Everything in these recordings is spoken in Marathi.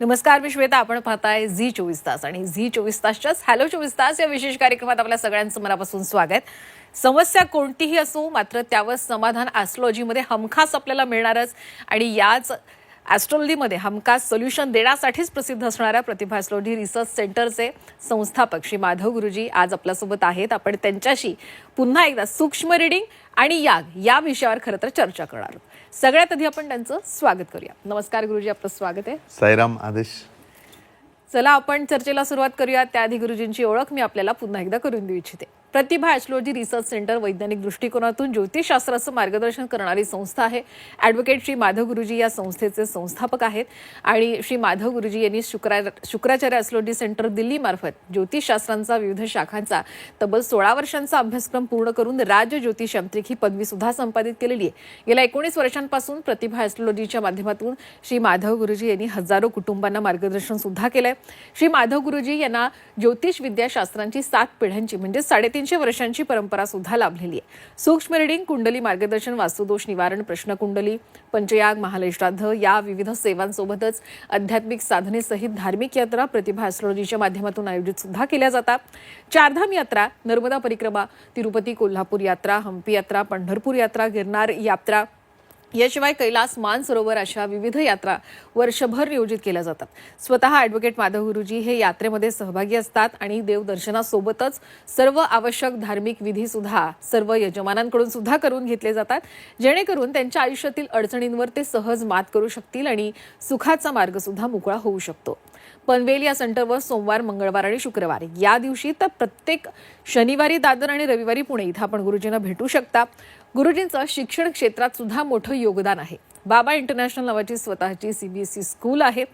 नमस्कार मी श्वेता. आपण पाहताय झी चोवीस तास. आणि झी चोवीस तासच्याच हॅलो चोवीस तास या विशेष कार्यक्रमात आपल्या सगळ्यांचं मनापासून स्वागत. समस्या कोणतीही असो मात्र त्यावर समाधान ॲस्ट्रॉलॉजीमध्ये हमखास आपल्याला मिळणारच. आणि याच ॲस्ट्रॉलॉजीमध्ये हमखास सोल्युशन देण्यासाठीच प्रसिद्ध असणाऱ्या प्रतिभा ॲस्ट्रॉलॉजी रिसर्च सेंटरचे संस्थापक श्री माधव गुरुजी आज आपल्यासोबत आहेत. आपण त्यांच्याशी पुन्हा एकदा सूक्ष्म रिडिंग आणि याग या विषयावर खरं तर चर्चा करणार आहोत. सगळ्यात आधी आपण त्यांचं स्वागत करूया. नमस्कार गुरुजी आपलं स्वागत आहे. साईराम आदेश. चला आपण चर्चेला सुरुवात करूया. त्याआधी गुरुजींची ओळख मी आपल्याला पुन्हा एकदा करून देऊ इच्छिते. प्रतिभा ॲस्ट्रॉलॉजी रिसर्च सेंटर वैज्ञानिक दृष्टिकोनातून ज्योतिषशास्त्राचं मार्गदर्शन करणारी संस्था आहे. ॲडव्होकेट श्री माधव गुरुजी या संस्थेचे संस्थापक आहेत. आणि श्री माधव गुरुजी यांनी शुक्रा शुक्राचार्य ॲस्ट्रॉलॉजी सेंटर दिल्लीमार्फत ज्योतिषशास्त्रांचा विविध शाखांचा तब्बल सोळा वर्षांचा अभ्यासक्रम पूर्ण करून राज्य ज्योतिषांत्रिक ही पदवी सुद्धा संपादित केलेली आहे. गेल्या एकोणीस वर्षांपासून प्रतिभा ॲस्ट्रॉलॉजीच्या माध्यमातून श्री माधव गुरुजी यांनी हजारो कुटुंबांना मार्गदर्शन सुद्धा केलंय. श्री माधव गुरुजी यांना ज्योतिष विद्याशास्त्रांची सात पिढ्यांची म्हणजे साडेतीन तीनशे वर्षांची परंपरा सुद्धा लाभलेली आहे. सूक्ष्म रिडिंग कुंडली मार्गदर्शन वास्तुदोष निवारण प्रश्नकुंडली पंचयाग महालश्राद्ध या विविध सेवांसोबतच आध्यात्मिक साधनेसहित धार्मिक यात्रा प्रतिभा ॲस्ट्रॉलॉजीच्या माध्यमातून आयोजित सुद्धा केल्या जातात. चारधाम यात्रा नर्मदा परिक्रमा तिरुपती कोल्हापूर यात्रा हम्पी यात्रा पंढरपूर यात्रा गिरनार यात्रा याशिवाय कैलास मानसरोवर अशा विविध यात्रा वर्षभर नियोजित केल्या जातात. स्वतः ॲडव्होकेट माधव गुरुजी हे यात्रेमध्ये सहभागी असतात आणि देवदर्शनासोबतच सर्व आवश्यक धार्मिक विधी सुद्धा सर्व यजमानांकडून सुद्धा करून घेतले जातात जेणेकरून त्यांच्या आयुष्यातील अडचणींवर ते सहज मात करू शकतील आणि सुखाचा मार्ग सुद्धा मोकळा होऊ शकतो. पनवेल या सेंटरवर सोमवार मंगळवार आणि शुक्रवार या दिवशी तर प्रत्येक शनिवारी दादर आणि रविवारी पुणे इथं आपण गुरुजींना भेटू शकता. गुरुजींचं शिक्षण क्षेत्रात सुद्धा मोठं योगदान आहे. बाबा इंटरनॅशनल नावाची स्वतःची सीबीएसई स्कूल आहे.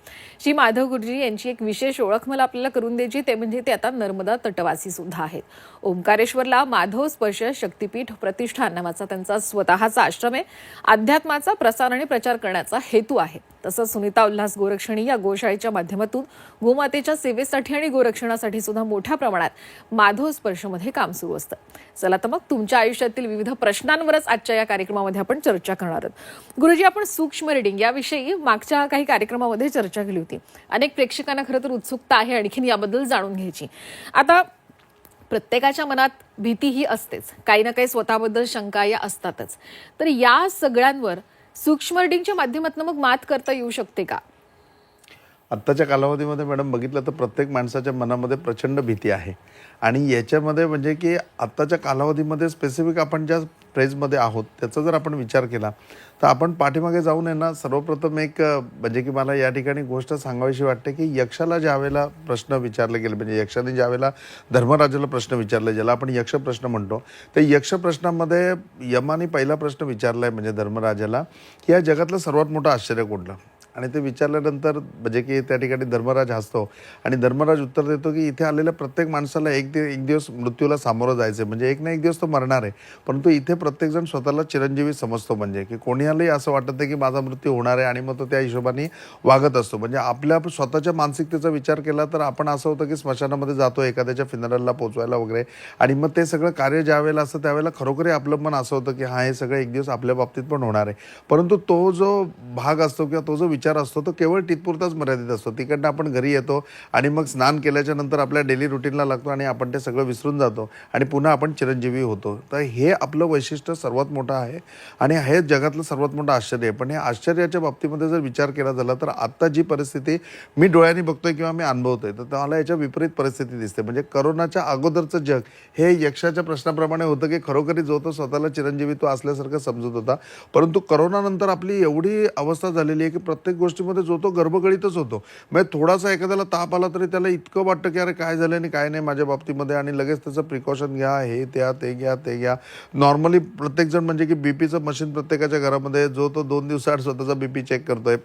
श्री माधव गुरुजी यांची एक विशेष ओळख मला आपल्याला करून द्यायची ते म्हणजे ते आता नर्मदा तटवासी सुद्धा आहेत. ओंकारेश्वरला माधव स्पर्श शक्तीपीठ प्रतिष्ठान नावाचा त्यांचा स्वतःचा आश्रम आहे. अध्यात्माचा प्रसार आणि प्रचार करण्याचा हेतू आहे. तसंच सुनीता उल्हास गोरक्षणी या गोशाळेच्या माध्यमातून गोमातेच्या सेवेसाठी आणि गोरक्षणासाठी सुद्धा मोठ्या प्रमाणात माधव स्पर्शमध्ये काम सुरू असतं. चला तर मग तुमच्या आयुष्यातील विविध प्रश्नांवरच आजच्या या कार्यक्रमामध्ये आपण चर्चा करणार आहोत. गुरुजी आपण सूक्ष्म रिडिंग याविषयी मागच्या काही कार्यक्रमामध्ये चर्चा केली होती. अनेक प्रेक्षकांना खरं तर उत्सुकता आहे आणखीन याबद्दल जाणून घ्यायची. आता प्रत्येकाच्या मनात भीती ही असतेच. काही ना काही स्वतःबद्दल शंका या असतातच. तर या सगळ्यांवर सूक्ष्म रिडिंगच्या माध्यमातून मग मात करता येऊ शकते का? आत्ताच्या कालावधीमध्ये मॅडम बघितलं तर प्रत्येक माणसाच्या मनामध्ये प्रचंड भीती आहे. आणि याच्यामध्ये म्हणजे की आत्ताच्या कालावधीमध्ये स्पेसिफिक आपण ज्या फ्रेजमध्ये आहोत त्याचा जर आपण विचार केला तर आपण पाठीमागे जाऊन आहे ना सर्वप्रथम एक म्हणजे की मला या ठिकाणी गोष्ट सांगावीशी वाटते की यक्षाला ज्या वेळेला प्रश्न विचारले गेले म्हणजे यक्षाने ज्या वेळेला धर्मराजाला प्रश्न विचारले ज्याला आपण यक्ष प्रश्न म्हणतो तर यक्ष प्रश्नामध्ये यमाने पहिला प्रश्न विचारला आहे म्हणजे धर्मराजाला की या जगातलं सर्वात मोठं आश्चर्य कोणलं आणि ते विचारल्यानंतर म्हणजे की त्या ठिकाणी धर्मराज हसतो. आणि धर्मराज उत्तर देतो की इथे आलेल्या प्रत्येक माणसाला एक दि एक दिवस मृत्यूला सामोरं जायचं आहे म्हणजे एक ना एक दिवस तो मरणार आहे. परंतु इथे प्रत्येकजण स्वतःला चिरंजीवी समजतो म्हणजे की कोणालाही असं वाटत नाही की माझा मृत्यू होणार आहे आणि मग तो त्या हिशोबाने वागत असतो. म्हणजे आपल्या स्वतःच्या मानसिकतेचा विचार केला तर आपण असं होतं की स्मशानामध्ये जातो एखाद्याच्या फिनरलला पोचवायला वगैरे. आणि मग ते सगळं कार्य ज्या वेळेला असतं त्यावेळेला खरोखरही आपलं मन असं होतं की हा हे सगळं एक दिवस आपल्या बाबतीत पण होणार आहे. परंतु तो जो भाग असतो किंवा तो जो विचार विचार असतो तो केवळ तिथपुरताच मर्यादित असतो. तिकडनं आपण घरी येतो आणि मग स्नान केल्याच्यानंतर आपल्या डेली रुटीनला लागतो आणि आपण ते सगळं विसरून जातो आणि पुन्हा आपण चिरंजीवी होतो. तर हे आपलं वैशिष्ट्य सर्वात मोठं आहे आणि हे जगातलं सर्वात मोठं आश्चर्य आहे. पण हे आश्चर्याच्या बाबतीमध्ये जर विचार केला झाला तर आत्ता जी परिस्थिती मी डोळ्यांनी बघतोय किंवा मी अनुभवतोय तर मला याच्या विपरीत परिस्थिती दिसते. म्हणजे करोनाच्या अगोदरचं जग हे यक्षाच्या प्रश्नाप्रमाणे होतं की खरोखरी जो तो स्वतःला चिरंजीवी तो असल्यासारखं समजत होता. परंतु करोनानंतर आपली एवढी अवस्था झालेली आहे की प्रत्येक गोष्टीमध्ये जो तो गर्भगळीतच होतो. म्हणजे थोडासा एखाद्याला ताप आला तरी त्याला इतकं वाटतं की अरे काय झालं आणि काय नाही माझ्या बाबतीमध्ये आणि लगेच त्याचं प्रिकॉशन घ्या हे त्या ते घ्या ते घ्या. नॉर्मली प्रत्येकजण म्हणजे की बीपीचं मशीन प्रत्येकाच्या घरामध्ये जो तो दोन दिवसाआड स्वतःचा बीपी चेक करतोय.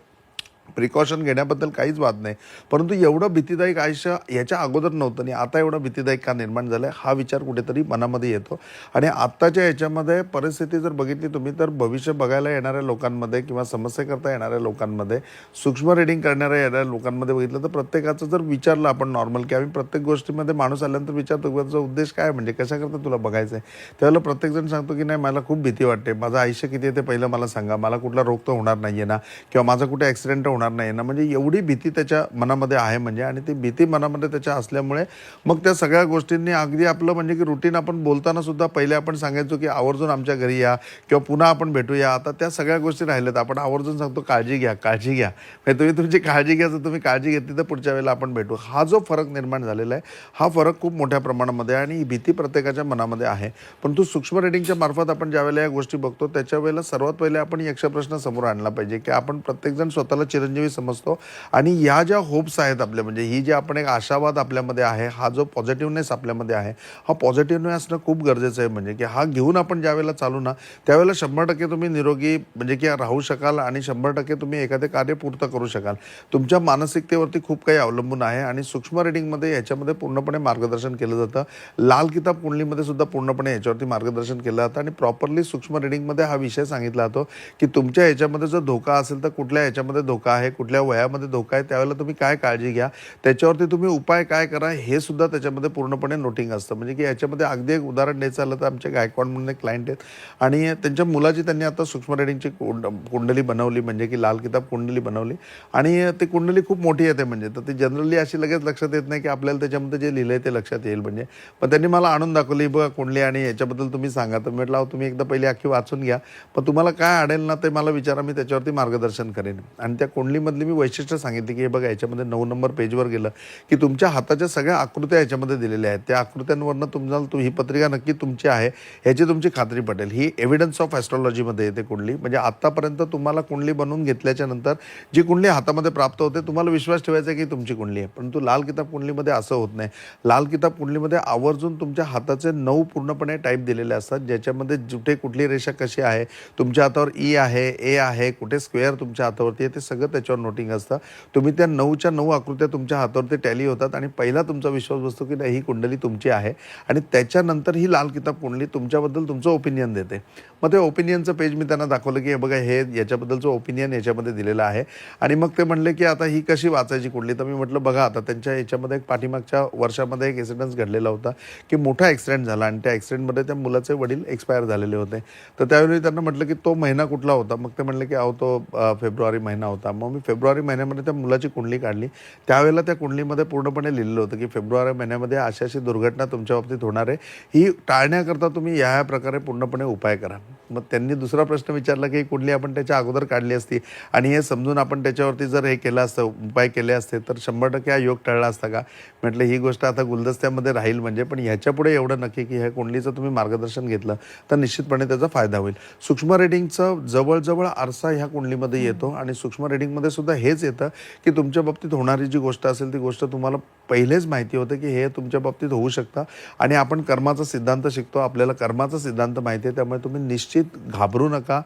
प्रिकॉशन घेण्याबद्दल काहीच वाद नाही. परंतु एवढं भीतीदायक आयुष्य याच्या अगोदर नव्हतं आणि आता एवढं भीतीदायक का निर्माण झालं आहे हा विचार कुठेतरी मनामध्ये येतो. आणि आत्ताच्या याच्यामध्ये परिस्थिती जर बघितली तुम्ही तर भविष्य बघायला येणाऱ्या लोकांमध्ये किंवा समस्या करता येणाऱ्या लोकांमध्ये सूक्ष्म रिडिंग करणाऱ्या येणाऱ्या लोकांमध्ये बघितलं तर प्रत्येकाचं जर विचारलं आपण नॉर्मल की आम्ही प्रत्येक गोष्टीमध्ये माणूस आल्यानंतर विचारतो की त्याचा उद्देश काय म्हणजे कशाकरता तुला बघायचं आहे त्यावेळेला प्रत्येकजण सांगतो की नाही मला खूप भीती वाटते. माझं आयुष्य किती आहे ते पहिलं मला सांगा. मला कुठला रोग तर होणार नाही आहे ना. किंवा माझा कुठे ॲक्सिडेंट होणार होणार नाही. ना म्हणजे एवढी भीती त्याच्या मनामध्ये आहे म्हणजे आणि ती भीती मनामध्ये त्याच्या असल्यामुळे मग त्या सगळ्या गोष्टींनी अगदी आपलं म्हणजे की रुटीन आपण बोलताना सुद्धा पहिले आपण सांगायचो की आवर्जून आमच्या घरी या किंवा पुन्हा आपण भेटूया. आता त्या सगळ्या गोष्टी राहिल्यात. आपण आवर्जून सांगतो काळजी घ्या काळजी घ्या. म्हणजे तुम्ही तुमची काळजी घ्या जर तुम्ही काळजी घेतली तर पुढच्या वेळेला आपण भेटू. हा जो फरक निर्माण झालेला आहे हा फरक खूप मोठ्या प्रमाणामध्ये आहे आणि ही भीती प्रत्येकाच्या मनामध्ये आहे. परंतु सूक्ष्म रेटिंगच्या मार्फत आपण ज्या वेळेला या गोष्टी बघतो त्याच्या वेळेला सर्वात पहिले आपण यक्ष प्रश्न समोर आणला पाहिजे की आपण प्रत्येकजण स्वतःला चिरंजीवी समजतो. आणि या ज्या होप्स आहेत आपल्या म्हणजे ही जी आपण एक आशावाद आपल्यामध्ये आहे हा जो पॉझिटिव्हनेस आपल्यामध्ये आहे हा पॉझिटिव्हनेस असणं खूप गरजेचं आहे. म्हणजे की हा घेऊन आपण ज्यावेळेला चालू ना त्यावेळेला शंभर टक्के तुम्ही निरोगी म्हणजे की राहू शकाल आणि शंभर टक्के तुम्ही एखादे कार्य पूर्ण करू शकाल. तुमच्या मानसिकतेवरती खूप काही अवलंबून आहे आणि सूक्ष्म रेटिंगमध्ये याच्यामध्ये पूर्णपणे मार्गदर्शन केलं जातं. लाल किताब कुंडलीमध्ये सुद्धा पूर्णपणे याच्यावरती मार्गदर्शन केलं जातं आणि प्रॉपरली सूक्ष्म रेटिंगमध्ये हा विषय सांगितला जातो की तुमच्या याच्यामध्ये जर धोका असेल तर कुठल्या याच्यामध्ये धोका आहे कुठल्या वयामध्ये धोका आहे त्यावेळेला तुम्ही काय काळजी घ्या. त्याच्यावरती तुम्ही उपाय काय करा हे सुद्धा त्याच्यामध्ये पूर्णपणे नोटिंग असतं. म्हणजे की याच्यामध्ये अगदी एक उदाहरण द्यायचं आलं तर आमच्या गायकवाड म्हणून एक क्लायंट आहेत. आणि त्यांच्या मुलाची त्यांनी आता सूक्ष्म रेडिंगची कुंड कुंडली बनवली म्हणजे की लाल किताब कुंडली बनवली. आणि ती कुंडली खूप मोठी येते म्हणजे. तर ती जनरली अशी लगेच लक्षात येत नाही की आपल्याला त्याच्यामध्ये जे लिहिलं आहे ते लक्षात येईल म्हणजे. पण त्यांनी मला आणून दाखवली बघा कुंडली आणि याच्याबद्दल तुम्ही सांगा. तर म्हटलं अहो, तुम्ही एकदा पहिले अख्खी वाचून घ्या. पण तुम्हाला काय आडेल ना ते मला विचारा. मी त्याच्यावरती मार्गदर्शन करेन. आणि त्या कुंडलीमधली मी वैशिष्ट्य सांगितली की हे बघा याच्यामध्ये नऊ नंबर पेजवर गेलं की तुमच्या हाताच्या सगळ्या आकृत्या याच्यामध्ये दिलेल्या आहेत. त्या आकृत्यांवरनं तुम्हाला तु- ही पत्रिका नक्की तुमची आहे ह्याची तुमची खात्री पटेल. ही एव्हिडन्स ऑफ ॲस्ट्रॉलॉजीमध्ये येते कुंडली. म्हणजे आत्तापर्यंत तुम्हाला कुंडली बनवून घेतल्याच्या नंतर जी कुंडली हातामध्ये प्राप्त होते तुम्हाला विश्वास ठेवायचा आहे की तुमची कुंडली आहे. परंतु लाल किताब कुंडलीमध्ये असं होत नाही. लाल किताब कुंडलीमध्ये आवर्जून तुमच्या हाताचे नऊ पूर्णपणे टाईप दिलेले असतात ज्याच्यामध्ये जुटे कुठली रेषा कशी आहे तुमच्या हातावर ई आहे ए आहे कुठे स्क्वेअर तुमच्या हातावरती आहे ते सगळं त्याच्यावर नोटिंग असतं. तुम्ही त्या नऊच्या नऊ आकृत्या तुमच्या हातावरती टॅली होतात आणि पहिला तुमचा विश्वास बसतो की नाही ही कुंडली तुमची आहे. आणि त्याच्यानंतर ही लाल किताब कुंडली तुमच्याबद्दल तुमचं ओपिनियन देते. मग ते ओपिनियनचं पेज मी त्यांना दाखवलं की हे बघा हे याच्याबद्दलचं ओपिनियन याच्यामध्ये दिलेलं आहे. आणि मग ते म्हणले की आता ही कशी वाचायची कुंडली? तर मी म्हटलं बघा आता त्यांच्या याच्यामध्ये एक पाठीमागच्या वर्षामध्ये एक एक्सिडन्स घडलेला होता की मोठा ॲक्सिडेंट झाला आणि त्या ॲक्सिडेंटमध्ये त्या मुलाचे वडील एक्सपायर झालेले होते. तर त्यावेळी त्यांना म्हटलं की तो महिना कुठला होता? मग ते म्हणले की अहो तो फेब्रुवारी महिना होता. मग मी फेब्रुवारी महिन्यामध्ये त्या मुलाची कुंडली काढली. त्यावेळेला त्या कुंडलीमध्ये पूर्णपणे लिहिलेलं होतं की फेब्रुवारी महिन्यामध्ये अशा अशी दुर्घटना तुमच्या बाबतीत होणार आहे. ही टाळण्याकरता तुम्ही या या प्रकारे पूर्णपणे उपाय करा. मग त्यांनी दुसरा प्रश्न विचारला की कुंडली आपण त्याच्या अगोदर काढली असती? आणि हे समजून आपण त्याच्यावरती जर हे केलं असतं उपाय केले असते तर शंभर टक्के हा योग टळला असता का? म्हटलं ही गोष्ट आता गुलदस्त्यामध्ये राहील म्हणजे पण ह्याच्यापुढे एवढं नक्की की ह्या कुंडलीचं तुम्ही मार्गदर्शन घेतलं तर निश्चितपणे त्याचा फायदा होईल. सूक्ष्म रेटिंगचं जवळजवळ आरसा ह्या कुंडलीमध्ये येतो आणि सूक्ष्म रेटिंगमध्ये सुद्धा हेच येतं की तुमच्या बाबतीत होणारी जी गोष्ट असेल ती गोष्ट तुम्हाला पहिलेच माहिती होतं की हे तुमच्या बाबतीत होऊ शकतं. आणि आपण कर्माचा सिद्धांत शिकतो आपल्याला कर्माचा सिद्धांत माहिती आहे त्यामुळे तुम्ही निश्चित घाबरू नका.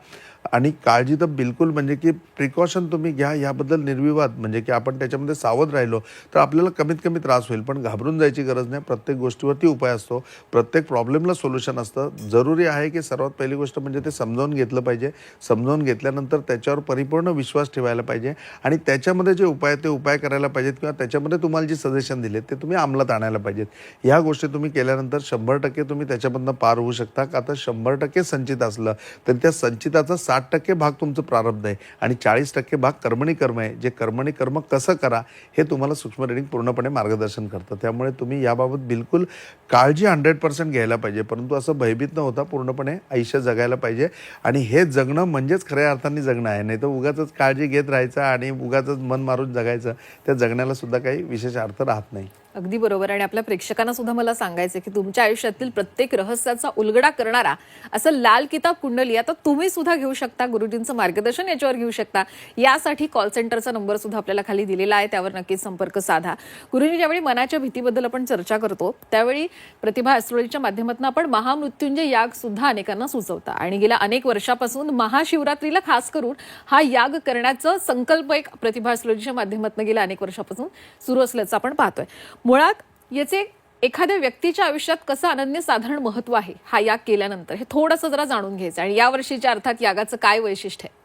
आणि काळजी तर बिलकुल म्हणजे की प्रिकॉशन तुम्ही घ्या याबद्दल निर्विवाद म्हणजे की आपण त्याच्यामध्ये सावध राहिलो तर आपल्याला कमीत कमी त्रास होईल. पण घाबरून जायची गरज नाही. प्रत्येक गोष्टीवरती उपाय असतो. प्रत्येक प्रॉब्लेमला सोल्युशन असतं. जरुरी आहे की सर्वात पहिली गोष्ट म्हणजे ते समजावून घेतलं पाहिजे. समजावून घेतल्यानंतर त्याच्यावर परिपूर्ण विश्वास ठेवायला पाहिजे. आणि त्याच्यामध्ये जे उपाय ते उपाय करायला पाहिजेत किंवा त्याच्यामध्ये तुम्हाला जे सजेशन दिले ते तुम्ही अंमलात आणायला पाहिजेत. ह्या गोष्टी तुम्ही केल्यानंतर शंभर टक्के तुम्ही त्याच्यामधनं पार होऊ शकता. का तर शंभर टक्के संचित असलं. तर त्या संचिताचा साठ टक्के भाग तुमचं प्रारब्ध आहे आणि चाळीस टक्के भाग कर्मणी कर्म आहे. जे कर्मणी कर्म कसं करा हे तुम्हाला सूक्ष्म रेडिंग पूर्णपणे मार्गदर्शन करतं. त्यामुळे तुम्ही याबाबत बिलकुल काळजी हंड्रेड पर्सेंट घ्यायला पाहिजे. परंतु असं भयभीत न होता पूर्णपणे आयुष्य जगायला पाहिजे. आणि हे जगणं म्हणजेच खऱ्या अर्थाने जगणं आहे. नाही तर उगाच काळजी घेत राहायचं आणि उगाच मन मारून जगायचं. त्या जगण्याला सुद्धा काही विशेष अर्थ राहत नाही. अगदी बरोबर. आणि आपल्या प्रेक्षकांना सुद्धा मला सांगायचं की तुमच्या आयुष्यातील प्रत्येक रहस्याचा उलगडा करणारा असं लाल किताब कुंडली आता तुम्ही सुद्धा घेऊ शकता गुरुजींचं मार्गदर्शन याच्यावर घेऊ शकता. यासाठी कॉल सेंटरचा नंबर सुद्धा आपल्याला खाली दिलेला आहे त्यावर नक्कीच संपर्क साधा. गुरुजी ज्यावेळी मनाच्या भीतीबद्दल आपण चर्चा करतो त्यावेळी प्रतिभा ॲस्ट्रोलॉजीच्या माध्यमातून आपण महामृत्युंजय याग सुद्धा अनेकांना सुचवता. आणि गेल्या अनेक वर्षापासून महाशिवरात्रीला खास करून हा याग करण्याचं संकल्प एक प्रतिभा ॲस्ट्रोलॉजीच्या माध्यमातून गेल्या अनेक वर्षापासून सुरू असल्याचं आपण पाहतोय. मुळात याचे एखाद्या व्यक्तीच्या आयुष्यात कसं अनन्य साधारण महत्त्व आहे हा याग केल्यानंतर हे थोडंसं जरा जाणून घ्यायचं आणि या वर्षीच्या अर्थात यागाचं काय वैशिष्ट्य आहे?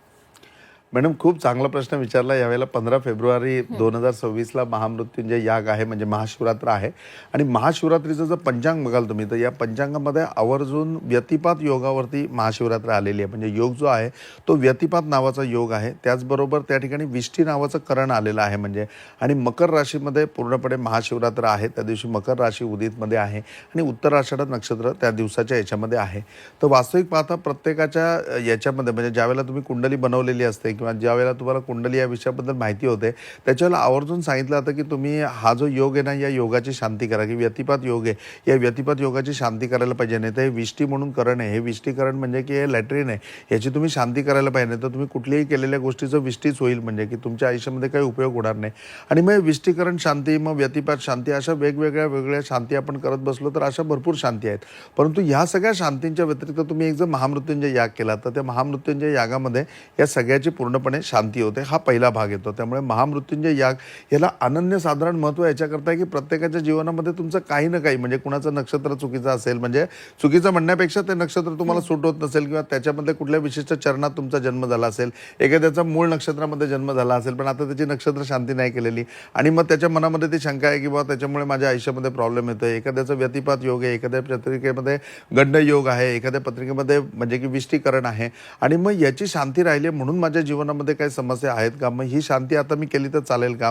मॅडम खूप चांगला प्रश्न विचारला. यावेळेला पंधरा फेब्रुवारी दोन हजार सव्वीसला महामृत्युंजय याग आहे म्हणजे महाशिवरात्र आहे. आणि महाशिवरात्रीचं जर पंचांग बघाल तुम्ही तर या पंचांगामध्ये आवर्जून व्यतिपात योगावरती महाशिवरात्र आलेली आहे. म्हणजे योग जो आहे तो व्यतिपात नावाचा योग आहे. त्याचबरोबर त्या ठिकाणी विष्टी नावाचं करण आलेलं आहे म्हणजे. आणि मकर राशीमध्ये पूर्णपणे महाशिवरात्र आहे. त्या दिवशी मकर राशी उदितमध्ये आहे. आणि उत्तर आषाढ नक्षत्र त्या दिवसाच्या याच्यामध्ये आहे. तर वास्तविक पाहता प्रत्येकाच्या याच्यामध्ये म्हणजे ज्यावेळेला तुम्ही कुंडली बनवलेली असते किंवा ज्यावेळेला तुम्हाला कुंडली या विषयाबद्दल माहिती होते त्याच्यावेळेला आवर्जून सांगितलं होतं की तुम्ही हा जो योग आहे ना या योगाची शांती करा की व्यतिपात योग आहे या व्यतिपात योगाची शांती करायला पाहिजे नाही तर हे विष्टी म्हणून करण आहे. हे विष्टीकरण म्हणजे की हे लॅटरीन आहे. याची तुम्ही शांती करायला पाहिजे नाही तर तुम्ही कुठल्याही केलेल्या गोष्टीचं विष्टीच होईल म्हणजे की तुमच्या आयुष्यामध्ये काही उपयोग होणार नाही. आणि मग विष्टीकरण शांती मग व्यतिपात शांती अशा वेगवेगळ्या वेगळ्या शांती आपण करत बसलो तर अशा भरपूर शांती आहेत. परंतु ह्या सगळ्या शांतींच्या व्यतिरिक्त तुम्ही एक जर महामृत्युंजय याग केला तर त्या महामृत्युंजय यागामध्ये या सगळ्याची पूर्ण पूर्णपणे शांती होते. हा पहिला भाग येतो. त्यामुळे महामृत्युंजय याग याला अनन्यसाधारण महत्त्व याच्याकरता आहे की प्रत्येकाच्या जीवनामध्ये तुमचं काही ना काही म्हणजे कुणाचं नक्षत्र चुकीचं असेल म्हणजे चुकीचं म्हणण्यापेक्षा ते नक्षत्र तुम्हाला सूट होत नसेल किंवा त्याच्यामध्ये कुठल्या विशिष्ट चरणात तुमचा जन्म झाला असेल एखाद्याचा मूळ नक्षत्रामध्ये जन्म झाला असेल पण आता त्याची नक्षत्र शांती नाही केलेली आणि मग त्याच्या मनामध्ये ती शंका आहे की बाबा त्याच्यामुळे माझ्या आयुष्यामध्ये प्रॉब्लेम येतो एखाद्याचा व्यतिपात योग आहे एखाद्या पत्रिकेमध्ये गंड योग आहे एखाद्या पत्रिकेमध्ये म्हणजे की विष्टीकरण आहे आणि मग याची शांती राहिली म्हणून माझ्या जीवनामध्ये काही समस्या आहेत का? मग ही शांती आता मी केली तर चालेल का?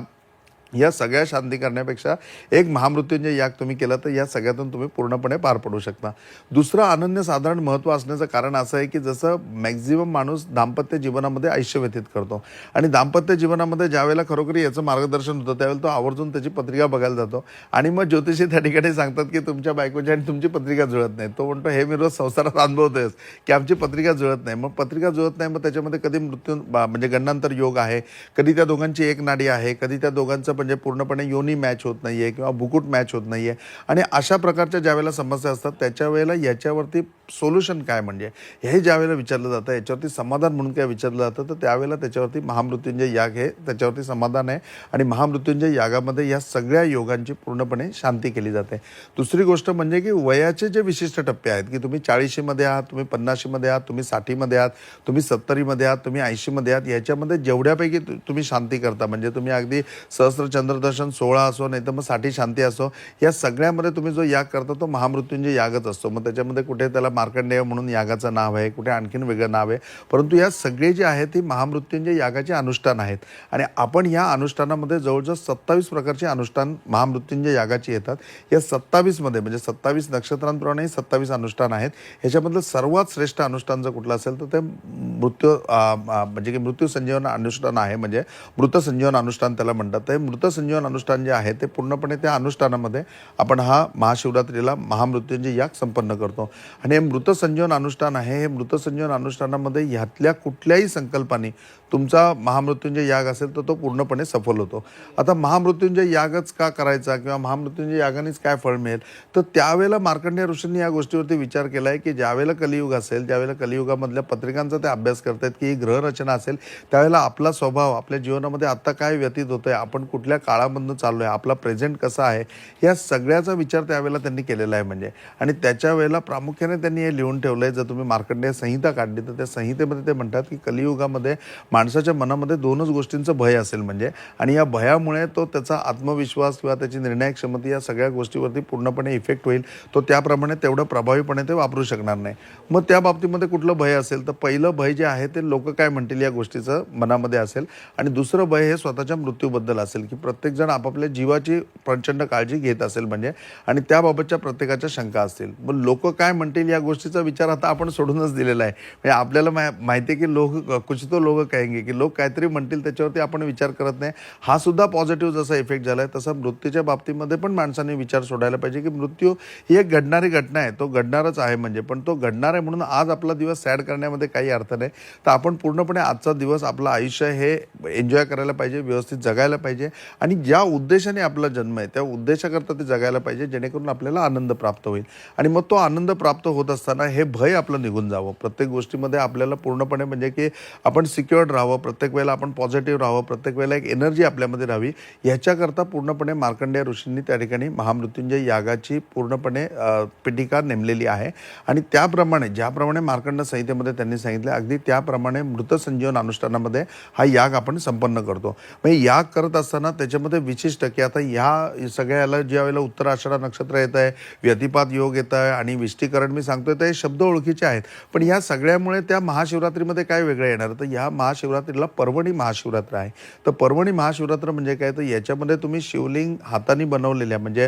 या सगळ्या शांती करण्यापेक्षा एक महामृत्युंजय याग तुम्ही केला तर या सगळ्यातून तुम्ही पूर्णपणे पार पडू शकता. दुसरं अनन्य साधारण महत्त्व असण्याचं कारण असं आहे की जसं मॅक्झिमम माणूस दाम्पत्य जीवनामध्ये आयुष्य व्यतीत करतो. आणि दाम्पत्य जीवनामध्ये ज्यावेळेला खरोखरी याचं मार्गदर्शन होतं त्यावेळेला तो आवर्जून त्याची पत्रिका बघायला जातो. आणि मग ज्योतिषी त्या ठिकाणी सांगतात की तुमच्या बायकोची आणि तुमची पत्रिका जुळत नाही. तो म्हणतो हे मी रोज संसारात अनुभवतोयस की आमची पत्रिका जुळत नाही. मग पत्रिका जुळत नाही मग त्याच्यामध्ये कधी मृत्यू बा- म्हणजे गणनांतर योग आहे कधी त्या दोघांची एक नाडी आहे कधी त्या दोघांचं म्हणजे पूर्णपणे योनी मॅच होत नाही आहे किंवा बुकुट मॅच होत नाही आहे आणि अशा प्रकारच्या ज्या वेळेला समस्या असतात त्याच्या वेळेला याच्यावरती सोल्युशन काय म्हणजे? हे ज्या वेळेला विचारलं जातं याच्यावरती समाधान म्हणून काय विचारलं जातं तर त्यावेळेला त्याच्यावरती महामृत्युंजय याग हे त्याच्यावरती समाधान आहे. आणि महामृत्युंजय यागामध्ये या सगळ्या योगांची पूर्णपणे शांती केली जाते. दुसरी गोष्ट म्हणजे की वयाचे जे विशिष्ट टप्पे आहेत की तुम्ही चाळीशीमध्ये आहात तुम्ही पन्नाशीमध्ये आहात तुम्ही साठीमध्ये आहात तुम्ही सत्तरीमध्ये आहात तुम्ही ऐंशीमध्ये आहात याच्यामध्ये जेवढ्यापैकी तुम्ही शांती करता म्हणजे तुम्ही अगदी सहस्र चंद्रदर्शन सोळा असो नाही तर मग साठी शांती असो या सगळ्यामध्ये तुम्ही जो याग करता तो महामृत्युंजय यागच असतो. मग त्याच्यामध्ये कुठे त्याला मार्कंडेय म्हणून यागाचं नाव आहे कुठे आणखीन वेगळं नाव आहे. परंतु या सगळे जे आहेत ती महामृत्युंजय यागाचे अनुष्ठान आहेत. आणि आपण या अनुष्ठानामध्ये जवळजवळ सत्तावीस प्रकारचे अनुष्ठान महामृत्युंजय यागाची येतात. या सत्तावीसमध्ये म्हणजे सत्तावीस नक्षत्रांप्रमाणे सत्तावीस अनुष्ठान आहेत. ह्याच्यामधलं सर्वात श्रेष्ठ अनुष्ठान जर कुठलं असेल तर ते मृत्यू म्हणजे की मृत्यू संजीवन अनुष्ठान आहे. म्हणजे मृत संजीवन अनुष्ठान त्याला म्हणतात. ते मृत संजीवन अनुष्ठान जे आहे ते पूर्णपणे त्या अनुष्ठानामध्ये आपण हा महाशिवरात्रीला महामृत्युंजय याग संपन्न करतो. आणि हे मृत संजीवन अनुष्ठान आहे हे मृतसंजीवन अनुष्ठानामध्ये ह्यातल्या कुठल्याही संकल्पाने तुमचा महामृत्युंजय याग असेल तर तो पूर्णपणे सफल होतो. आता महामृत्युंजय यागच का करायचा किंवा महामृत्युंजय यागानेच काय फळ मिळेल? तर त्यावेळेला मार्कंडेय ऋषींनी या गोष्टीवरती विचार केला आहे की ज्यावेळेला कलियुग असेल ज्यावेळेला कलियुगामधल्या पत्रिकांचा ते अभ्यास करतायत की ही ग्रहरचना असेल त्यावेळेला आपला स्वभाव आपल्या जीवनामध्ये आत्ता काय व्यतीत होतोय आपण कुठल्या काळामधनं चाललो आहे. आपला प्रेझेंट कसा आहे या सगळ्याचा विचार त्यावेळेला त्यांनी केलेला आहे म्हणजे. आणि त्याच्या वेळेला प्रामुख्याने त्यांनी हे लिहून ठेवलं आहे जर तुम्ही मार्कंडेय संहिता काढली तर त्या संहितेमध्ये ते म्हणतात की कलियुगामध्ये माणसाच्या मनामध्ये दोनच गोष्टींचं भय असेल म्हणजे. आणि या भयामुळे तो त्याचा आत्मविश्वास किंवा त्याची निर्णय क्षमता या सगळ्या गोष्टीवरती पूर्णपणे इफेक्ट होईल. तो त्याप्रमाणे तेवढं प्रभावीपणे ते वापरू शकणार नाही. मग त्या बाबतीमध्ये कुठलं भय असेल? तर पहिलं भय जे आहे ते लोक काय म्हणतील या गोष्टीचं मनामध्ये असेल? आणि दुसरं भय हे स्वतःच्या मृत्यूबद्दल असेल की प्रत्येकजण आपापल्या जीवाची प्रचंड काळजी घेत असेल म्हणजे आणि त्याबाबतच्या प्रत्येकाच्या शंका असतील. मग लोक काय म्हणतील या गोष्टीचा विचार आता आपण सोडूनच दिलेला आहे. म्हणजे आपल्याला मा माहिती आहे की लोक कुछ तो लोक कहेंगे की लोक काहीतरी म्हणतील त्याच्यावरती आपण विचार करत नाही. हा सुद्धा पॉझिटिव्ह जसा इफेक्ट झाला आहे तसा मृत्यूच्या बाबतीमध्ये पण माणसाने विचार सोडायला पाहिजे की मृत्यू ही एक घडणारी घटना आहे. तो घडणारच आहे म्हणजे पण तो घडणार आहे म्हणून आज आपला दिवस सॅड करण्यामध्ये काही अर्थ नाही. तर आपण पूर्णपणे आजचा दिवस आपलं आयुष्य हे एन्जॉय करायला पाहिजे व्यवस्थित जगायला पाहिजे. आणि ज्या उद्देशाने आपला जन्म आहे त्या उद्देशाकरता ते जगायला पाहिजे जेणेकरून आपल्याला आनंद प्राप्त होईल. आणि मग तो आनंद प्राप्त होत असताना हे भय आपलं निघून जावं. प्रत्येक गोष्टीमध्ये आपल्याला पूर्णपणे म्हणजे की आपण सिक्युअर्ड राहावं प्रत्येक वेळेला आपण पॉझिटिव्ह राहावं प्रत्येक वेळेला एक एनर्जी आपल्यामध्ये राहावी ह्याच्याकरता पूर्णपणे मार्कंडेय ऋषींनी त्या ठिकाणी महामृत्युंजय यागाची पूर्णपणे अ, पिटिका नेमलेली आहे. आणि त्याप्रमाणे ज्याप्रमाणे मार्कंड संहितेमध्ये त्यांनी सांगितलं अगदी त्याप्रमाणे मृत संजीवन अनुष्ठानामध्ये हा याग आपण संपन्न करतो. म्हणजे याग करत असताना त्याच्यामध्ये विशिष्ट की आता ह्या सगळ्याला ज्या वेळेला उत्तर आषाढा नक्षत्र येत आहे व्यतिपात योग येत आहे आणि विष्टीकरण मी सांगतोय ते शब्द ओळखीचे आहेत. पण या सगळ्यामुळे त्या महाशिवरात्रीमध्ये काय वेगळं येणार? तर ह्या महाशिवरात्रीला पर्वणी महाशिवरात्र आहे. तर पर्वणी महाशिवरात्र म्हणजे काय? तर याच्यामध्ये तुम्ही शिवलिंग हाताने बनवलेल्या म्हणजे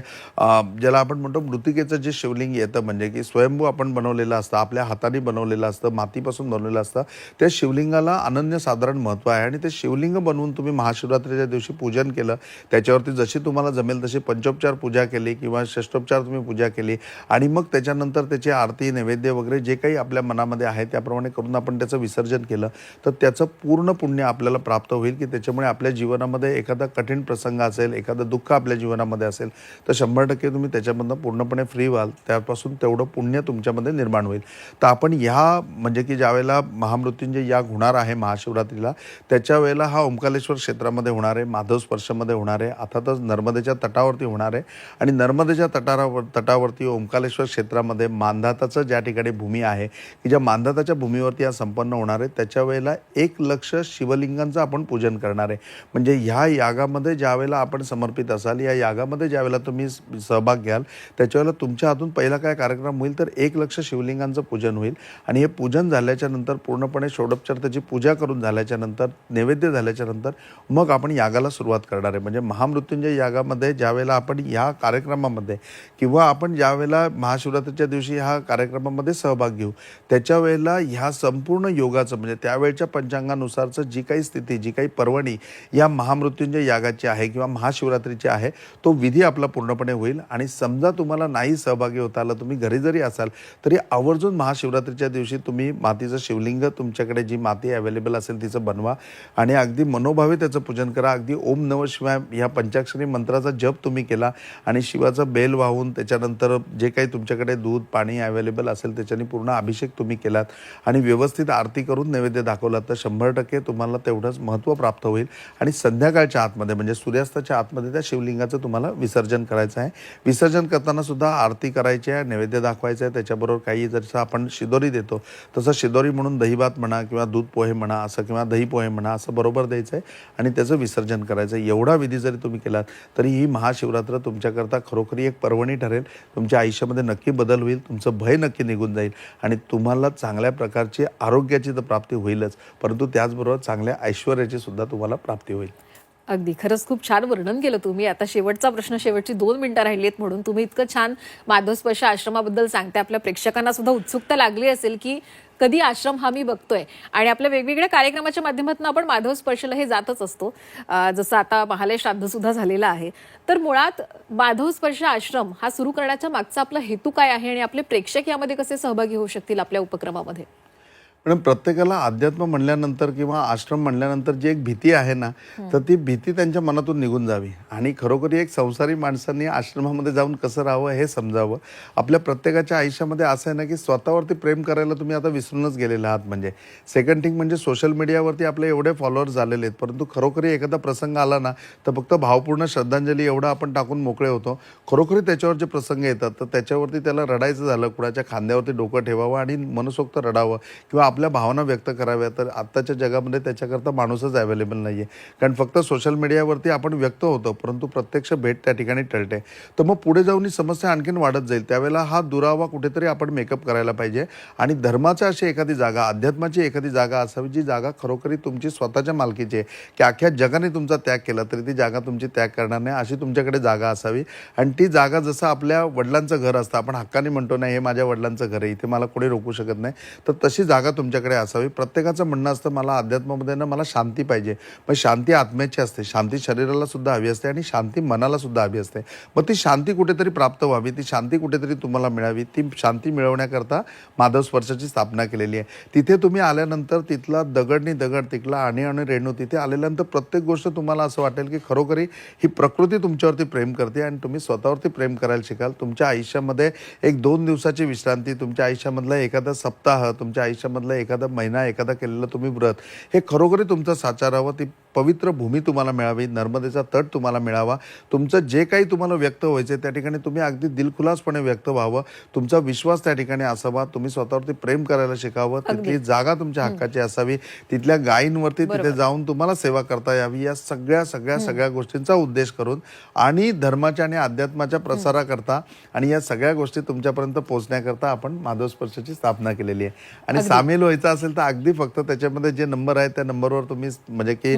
ज्याला आपण म्हणतो मृतिकेचं जे शिवलिंग येतं म्हणजे की स्वयंभू आपण बनवलेलं असतं आपल्या हाताने बनवलेलं असतं मातीपासून बनवलेलं असतं त्या शिवलिंगाला अनन्य साधारण महत्त्व आहे. आणि ते शिवलिंग बनवून तुम्ही महाशिवरात्रीच्या दिवशी पूजन केलं. त्याच्यावरती जशी तुम्हाला जमेल तशी पंचोपचार पूजा केली किंवा षष्टोपचार तुम्ही पूजा केली. आणि मग त्याच्यानंतर त्याची आरती नैवेद्य वगैरे जे काही आपल्या मनामध्ये आहे त्याप्रमाणे करून आपण त्याचं विसर्जन केलं. तर त्याचं पूर्ण पुण्य आपल्याला प्राप्त होईल की त्याच्यामुळे आपल्या जीवनामध्ये एखादा कठीण प्रसंग असेल एखादं दुःख आपल्या जीवनामध्ये असेल तर शंभर टक्के तुम्ही त्याच्यामधनं पूर्णपणे फ्री व्हाल. त्यापासून तेवढं पुण्य तुमच्यामध्ये निर्माण होईल. तर आपण ह्या म्हणजे की ज्यावेळेला महामृत्युंजय याग होणार आहे महाशिवरात्रीला त्याच्या वेळेला हा ओंकालेश्वर क्षेत्रामध्ये होणार आहे माधव वर्षामध्ये होणार आहे अर्थातच नर्मदेच्या तटावरती होणार आहे आणि नर्मदेच्या तटारावर तटावरती ओंकालेश्वर क्षेत्रामध्ये मांधाताचं ज्या ठिकाणी भूमी आहे की ज्या मांधाताच्या भूमीवरती हा संपन्न होणार आहे त्याच्या वेळेला एक लक्ष शिवलिंगांचं आपण पूजन करणार आहे. म्हणजे ह्या यागामध्ये ज्या वेळेला आपण समर्पित असाल या यागामध्ये ज्या वेळेला तुम्ही सहभाग घ्याल त्याच्यावेळेला तुमच्या हातून पहिला काय कार्यक्रम होईल तर एक लक्ष शिवलिंगांचं पूजन होईल. आणि हे पूजन झाल्याच्यानंतर पूर्णपणे षोडोपचार त्याची पूजा करून झाल्याच्यानंतर नैवेद्य झाल्याच्यानंतर मग आपण यागाला सुरुवात करणारे म्हणजे महामृत्युंजय यागामध्ये ज्यावेळेला आपण या कार्यक्रमामध्ये किंवा आपण ज्यावेळेला महाशिवरात्रीच्या दिवशी ह्या कार्यक्रमामध्ये सहभाग घेऊ त्याच्या वेळेला ह्या संपूर्ण योगाचं म्हणजे त्यावेळच्या पंचांगानुसारचं जी काही स्थिती जी काही पर्वणी या महामृत्युंजय यागाची आहे किंवा महाशिवरात्रीची आहे तो विधी आपला पूर्णपणे होईल. आणि समजा तुम्हाला नाही सहभागी होता आला तुम्ही घरी जरी असाल तरी आवर्जून महाशिवरात्रीच्या दिवशी तुम्ही मातीचं शिवलिंग तुमच्याकडे जी माती अवेलेबल असेल तिचं बनवा आणि अगदी मनोभावे त्याचं पूजन करा. अगदी ओम नव शिवाय ह्या पंचाक्षरी मंत्राचा जप तुम्ही केला आणि शिवाचं बेल वाहून त्याच्यानंतर जे काही तुमच्याकडे दूध पाणी अवेलेबल असेल त्याच्याने पूर्ण अभिषेक तुम्ही केलात. आणि व्यवस्थित आरती करून नैवेद्य दाखवलात. तर शंभर टक्के तुम्हाला तेवढंच महत्त्व प्राप्त होईल. आणि संध्याकाळच्या आतमध्ये म्हणजे सूर्यास्ताच्या आतमध्ये त्या शिवलिंगाचं तुम्हाला विसर्जन करायचं आहे. विसर्जन करताना सुद्धा आरती करायची आहे नैवेद्य दाखवायचं आहे. त्याच्याबरोबर काही जसं आपण शिदोरी देतो तसं शिदोरी म्हणून दहीभात म्हणा किंवा दूध पोहे म्हणा असं किंवा दही पोहे म्हणा असं बरोबर द्यायचं आहे. आणि त्याचं विसर्जन करायचं आहे. एवढा विधी जरी तुम्ही केलात तरी ही महाशिवरात्र तुमच्याकरता खरोखरी एक पर्वणी ठरेल. तुमच्या आयुष्यामध्ये नक्की बदल होईल तुमचं भय नक्की निघून जाईल आणि तुम्हाला चांगल्या प्रकारची आरोग्याची तर प्राप्ती होईलच परंतु त्याचबरोबर चांगल्या ऐश्वर्याची सुद्धा तुम्हाला प्राप्ती होईल. अगदी. खरंच खूप छान वर्णन केलं तुम्ही. आता शेवटचा प्रश्न शेवटची दोन मिनिटं राहिली आहेत म्हणून. तुम्ही इतकं छान माधवस्पर्श आश्रमाबद्दल सांगते आपल्या प्रेक्षकांना सुद्धा उत्सुकता लागली असेल की कधी आश्रम हा मी बघतोय. आणि आपल्या वेगवेगळ्या कार्यक्रमाच्या माध्यमातून आपण माधव स्पर्शला हे जातच असतो. जसं आता महालय श्राद्ध सुद्धा झालेला आहे. तर मुळात माधव स्पर्श आश्रम हा सुरू करण्याच्या मागचा आपला हेतू काय आहे? आणि आपले प्रेक्षक यामध्ये कसे सहभागी होऊ शकतील आपल्या उपक्रमामध्ये? पण प्रत्येकाला अध्यात्म म्हणल्यानंतर किंवा आश्रम म्हणल्यानंतर जी एक भीती आहे ना तर ती भीती त्यांच्या मनातून निघून जावी. आणि खरोखरी एक संसारी माणसांनी आश्रमामध्ये जाऊन कसं राहावं हे समजावं. आपल्या प्रत्येकाच्या आयुष्यामध्ये असं आहे ना की स्वतःवरती प्रेम करायला तुम्ही आता विसरूनच गेलेले आहात म्हणजे. सेकंड थिंग म्हणजे सोशल मीडियावरती आपले एवढे फॉलोअर्स झालेले आहेत परंतु खरोखरी एखादा प्रसंग आला ना तर फक्त भावपूर्ण श्रद्धांजली एवढं आपण टाकून मोकळे होतो. खरोखरी त्याच्यावर जे प्रसंग येतात तर त्याच्यावरती त्याला रडायचं झालं कुणाच्या खांद्यावरती डोकं ठेवावं आणि मनसोक्त रडावं किंवा आपल्या भावना व्यक्त कराव्या तर आत्ताच्या जगामध्ये त्याच्याकरता माणूसच अवेलेबल नाही आहे कारण फक्त सोशल मीडियावरती आपण व्यक्त होतो परंतु प्रत्यक्ष भेट त्या ठिकाणी टळते. तर मग पुढे जाऊन ही समस्या आणखीन वाढत जाईल. त्यावेळेला हा दुरावा कुठेतरी आपण मेकअप करायला पाहिजे. आणि धर्माची अशी एखादी जागा अध्यात्माची एखादी जागा असावी जी जागा खरोखरी तुमची स्वतःच्या मालकीची आहे. की अख्ख्या जगाने तुमचा त्याग केला तरी ती जागा तुमची त्याग करणार नाही अशी तुमच्याकडे जागा असावी. आणि ती जागा जसं आपल्या वडिलांचं घर असतं आपण हक्काने म्हणतो नाही हे माझ्या वडिलांचं घर आहे इथे मला कोणी रोखू शकत नाही. तर तशी जागा तुमच्याकडे असावी. प्रत्येकाचं म्हणणं असतं मला अध्यात्मामध्ये ना मला शांती पाहिजे. पण शांती आत्म्याची असते. शांती शरीराला सुद्धा हवी असते आणि शांती मनाला सुद्धा हवी असते. मग ती शांती कुठेतरी प्राप्त व्हावी. ती शांती कुठेतरी तुम्हाला मिळावी. ती शांती मिळवण्याकरता माधव स्पर्शाची स्थापना केलेली आहे. तिथे तुम्ही आल्यानंतर तिथला दगडनी दगड तिथला आणि आणि रेणू तिथे आल्यानंतर प्रत्येक गोष्ट तुम्हाला असं वाटेल की खरोखरी ही प्रकृती तुमच्यावरती प्रेम करते आणि तुम्ही स्वतःवरती प्रेम करायला शिकाल. तुमच्या आयुष्यामध्ये एक दोन दिवसाची विश्रांती तुमच्या आयुष्यामधला एखादा सप्ताह तुमच्या आयुष्यामधला एखादा महिना एखादा केलेलं तुम्ही व्रत हे खरोखरी तुमचं साचारावं ती पवित्र भूमी तुम्हाला मिळावी नर्मदेचा तट तुम्हाला मिळावा तुमचं जे काही तुम्हाला व्यक्त व्हायचं त्या ठिकाणी तुम्ही अगदी दिलखुलासपणे व्यक्त व्हावं तुमचा विश्वास त्या ठिकाणी असावा तुम्ही स्वतःवरती प्रेम करायला शिकावं तिथली जागा तुमच्या हक्काची असावी तिथल्या गायींवरती तिथे जाऊन तुम्हाला सेवा करता यावी या सगळ्या सगळ्या सगळ्या गोष्टींचा उद्देश करून आणि धर्माच्या आणि अध्यात्माच्या प्रसाराकरता आणि या सगळ्या गोष्टी तुमच्यापर्यंत पोहोचण्याकरता आपण माधव स्पर्शाची स्थापना केलेली आहे. आणि सामील व्हायचं असेल तर अगदी फक्त त्याच्यामध्ये जे नंबर आहेत त्या नंबरवर तुम्ही म्हणजे की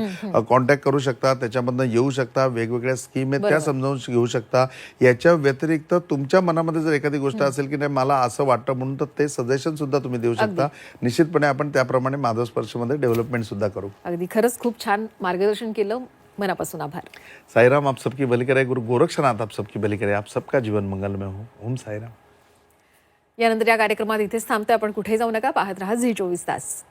कॉन्टॅक्ट करू शकता त्याच्यामधनं येऊ शकता वेगवेगळ्या स्कीम आहेत त्या समजावून घेऊ शकता. याच्या व्यतिरिक्त तुमच्या मनामध्ये जर एखादी गोष्ट असेल की नाही मला असं वाटतं म्हणून तर ते सजेशन सुद्धा तुम्ही देऊ शकता. निश्चितपणे आपण त्याप्रमाणे माधव स्पर्शमध्ये डेव्हलपमेंट सुद्धा करू. अगदी. खरंच खूप छान मार्गदर्शन केलं. मनापासून आभार. साईराम आप सबकी भली करे गुरु गोरक्षनाथ आप सबकी भली करे आप सबका जीवन मंगलमय हो. ओम साईराम. यानंतर या कार्यक्रमात इथेच थांबतोय. आपण कुठे जाऊ नका. पाहत राहा झी चोवीस तास.